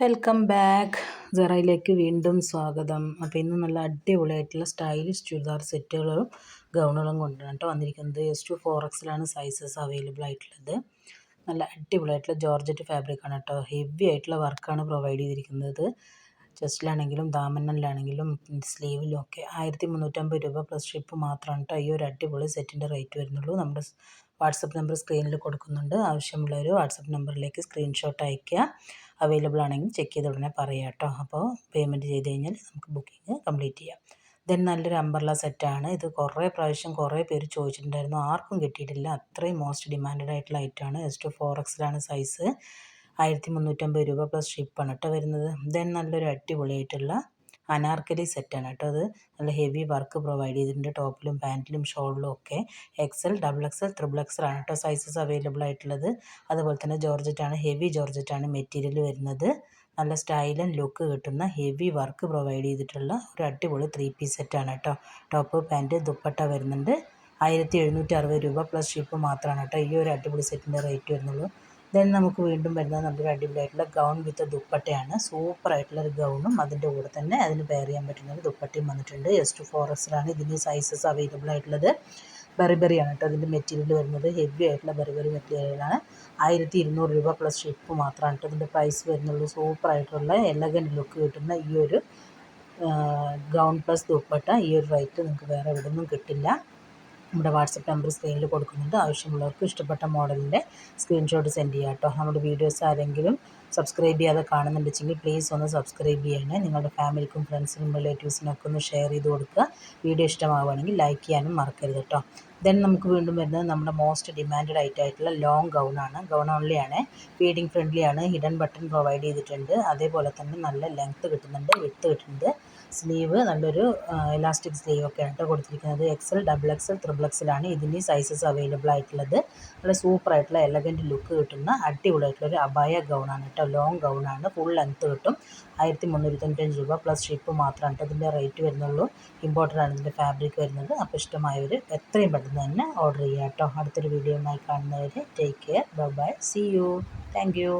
Welcome back. സെറയിലേക്ക് വീണ്ടും സ്വാഗതം. അപ്പോൾ ഇന്ന് നല്ല അടിപൊളിയായിട്ടുള്ള സ്റ്റൈലിഷ് ചുരിദാർ സെറ്റുകളും ഗൗണുകളും കൊണ്ടാണ് കേട്ടോ വന്നിരിക്കുന്നത്. എസ് ടു ഫോർ എക്സിലാണ് സൈസസ് അവൈലബിൾ ആയിട്ടുള്ളത്. നല്ല അടിപൊളിയായിട്ടുള്ള ജോർജറ്റ് ഫാബ്രിക്കാണ് കേട്ടോ ഹെവി ആയിട്ടുള്ള വർക്കാണ് പ്രൊവൈഡ് ചെയ്തിരിക്കുന്നത്. ചെസ്റ്റിലാണെങ്കിലും ദാമനിലാണെങ്കിലും സ്ലീവിലും ഒക്കെ ആയിരത്തി മുന്നൂറ്റമ്പത് രൂപ പ്ലസ് ഷിപ്പ് മാത്രമാണ് കേട്ടോ ഈ ഒരു അടിപൊളി സെറ്റിന്റെ റേറ്റ് വരുന്നുള്ളൂ. നമ്മുടെ വാട്സപ്പ് നമ്പർ സ്ക്രീനിൽ കൊടുക്കുന്നുണ്ട്. ആവശ്യമുള്ളവർ വാട്സപ്പ് നമ്പറിലേക്ക് സ്ക്രീൻഷോട്ട് അയയ്ക്കുക. അവൈലബിൾ ആണെങ്കിൽ ചെക്ക് ചെയ്ത് ഉടനെ പറയാം കേട്ടോ അപ്പോൾ പേയ്മെന്റ് ചെയ്ത് കഴിഞ്ഞാൽ നമുക്ക് ബുക്കിംഗ് കംപ്ലീറ്റ് ചെയ്യാം. ദെൻ നല്ലൊരു അമ്പർല സെറ്റാണ് ഇത് കുറേ പ്രാവശ്യം കുറേ പേര് ചോദിച്ചിട്ടുണ്ടായിരുന്നു. ആർക്കും കിട്ടിയിട്ടില്ല. അത്രയും മോസ്റ്റ് ഡിമാൻഡഡ് ആയിട്ടുള്ള ഐറ്റമാണ് എസ് ടു ഫോർ എക്സിലാണ് സൈസ് ആയിരത്തി മുന്നൂറ്റമ്പത് രൂപ പ്ലസ് ഷിപ്പാണ് കേട്ടോ വരുന്നത്. ദെൻ നല്ലൊരു അടിപൊളിയായിട്ടുള്ള അനാർക്കലി സെറ്റാണ് കേട്ടോ അത്. നല്ല ഹെവി വർക്ക് പ്രൊവൈഡ് ചെയ്തിട്ടുണ്ട്. ടോപ്പിലും പാന്റിലും ഷോളിലും ഒക്കെ. X L double X L triple X L ആണ് കേട്ടോ സൈസസ് അവൈലബിൾ ആയിട്ടുള്ളത്. അതുപോലെ തന്നെ ജോർജറ്റാണ് ഹെവി ജോർജറ്റാണ് മെറ്റീരിയൽ വരുന്നത്. നല്ല ആൻഡ് ലുക്ക് കിട്ടുന്ന ഹെവി വർക്ക് പ്രൊവൈഡ് ചെയ്തിട്ടുള്ള ഒരു അടിപൊളി ത്രീ പീസ് സെറ്റാണ് കേട്ടോ ടോപ്പ് പാന്റ് ദുപ്പട്ട വരുന്നുണ്ട്. ആയിരത്തി എഴുന്നൂറ്റി അറുപത് രൂപ പ്ലസ് ഷിപ്പ് മാത്രമാണ് കേട്ടോ ഈ ഒരു അടിപൊളി സെറ്റിന്റെ റേറ്റ് വരുന്നുള്ളൂ. ദെൻ നമുക്ക് വീണ്ടും വരുന്നത് നല്ലൊരു അടിപൊളിയായിട്ടുള്ള ഗൗൺ വിത്ത് ദുപ്പട്ടയാണ്. സൂപ്പർ ആയിട്ടുള്ള ഒരു ഗൗണും അതിന്റെ കൂടെ തന്നെ അതിന് പെയർ ചെയ്യാൻ പറ്റുന്ന ഒരു ദുപ്പട്ടയും വന്നിട്ടുണ്ട്. എസ് ടു എക്സിലാണ് ഇതിന്റെ സൈസസ് അവൈലബിൾ ആയിട്ടുള്ളത്. ബെറിബെറിയാണ് കേട്ടോ അതിന്റെ മെറ്റീരിയൽ വരുന്നത്. ഹെവി ആയിട്ടുള്ള ബെറിബെറി മെറ്റീരിയലാണ് ആയിരത്തി ഇരുന്നൂറ് രൂപ പ്ലസ് ഷിപ്പ് മാത്രമാണ് കേട്ടോ ഇതിന്റെ പ്രൈസ് വരുന്നുള്ളൂ. സൂപ്പർ ആയിട്ടുള്ള എലഗന്റ് ലുക്ക് കിട്ടുന്ന ഈ ഒരു ഗൗൺ പ്ലസ് ദുപ്പട്ട. ഈ ഒരു റേറ്റ് നിങ്ങൾക്ക് വേറെ എവിടെ നിന്നും കിട്ടില്ല. നമ്മുടെ വാട്സപ്പ് നമ്പർ സ്ക്രീനിൽ കൊടുക്കുന്നുണ്ട്. ആവശ്യമുള്ളവർക്ക് ഇഷ്ടപ്പെട്ട മോഡലിന്റെ സ്ക്രീൻഷോട്ട് സെൻഡ് ചെയ്യാം കേട്ടോ. നമ്മുടെ വീഡിയോസ് ആരെങ്കിലും സബ്സ്ക്രൈബ് ചെയ്യാതെ കാണുന്നുണ്ടെങ്കിൽ പ്ലീസ് ഒന്ന് സബ്സ്ക്രൈബ് ചെയ്യണേ. നിങ്ങളുടെ ഫാമിലിക്കും ഫ്രണ്ട്സിനും റിലേറ്റീവ്സിനൊക്കെ ഒന്ന് ഷെയർ ചെയ്ത് കൊടുക്കുക. വീഡിയോ ഇഷ്ടമാവുകയാണെങ്കിൽ ലൈക്ക് ചെയ്യാനും മറക്കരുത് കേട്ടോ. ദെൻ നമുക്ക് വീണ്ടും വരുന്നത് നമ്മുടെ മോസ്റ്റ് ഡിമാൻഡഡ് ഐറ്റം ആയിട്ടുള്ള ലോങ് ഗൗണാണ് ഗൗൺ ഓൺലി ആണ്. ഫീഡിങ് ഫ്രണ്ട്ലി ആണ്. ഹിഡൻ ബട്ടൺ പ്രൊവൈഡ് ചെയ്തിട്ടുണ്ട്. അതേപോലെ തന്നെ നല്ല ലെങ്ത്ത് കിട്ടുന്നുണ്ട് വിത്ത് കിട്ടുന്നുണ്ട്. സ്ലീവ് നല്ലൊരു ഇലാസ്റ്റിക് സ്ലീവ് ഒക്കെ കേട്ടോ കൊടുത്തിരിക്കുന്നത്. എക്സൽ ഡബിൾ എക്സൽ ത്രിബിൾ എക്സലാണ് ഇതിന്റെ സൈസസ് അവൈലബിൾ ആയിട്ടുള്ളത്. നല്ല സൂപ്പർ ആയിട്ടുള്ള എലഗന്റ് ലുക്ക് കിട്ടുന്ന അടിപൊളിയായിട്ടുള്ള ഒരു അബായ ഗൗണാണ് കേട്ടോ. ലോങ് ഗൗണാണ് ഫുൾ ലെങ്ത്ത് കിട്ടും. ആയിരത്തി മുന്നൂറ്റി രൂപ പ്ലസ് ഷിപ്പ് മാത്രമാണ് കേട്ടോ ഇതിന്റെ റേറ്റ് വരുന്നുള്ളൂ. ഇമ്പോർട്ടന്റ് ആണ് ഇതിന്റെ ഫാബ്രിക് വരുന്നത്. അപ്പോൾ ഇഷ്ടമായവർ എത്രയും പെട്ടെന്ന് തന്നെ ഓർഡർ ചെയ്യാം കേട്ടോ അടുത്തൊരു വീഡിയോയുമായി കാണുന്നവരെ take care bye bye see you thank you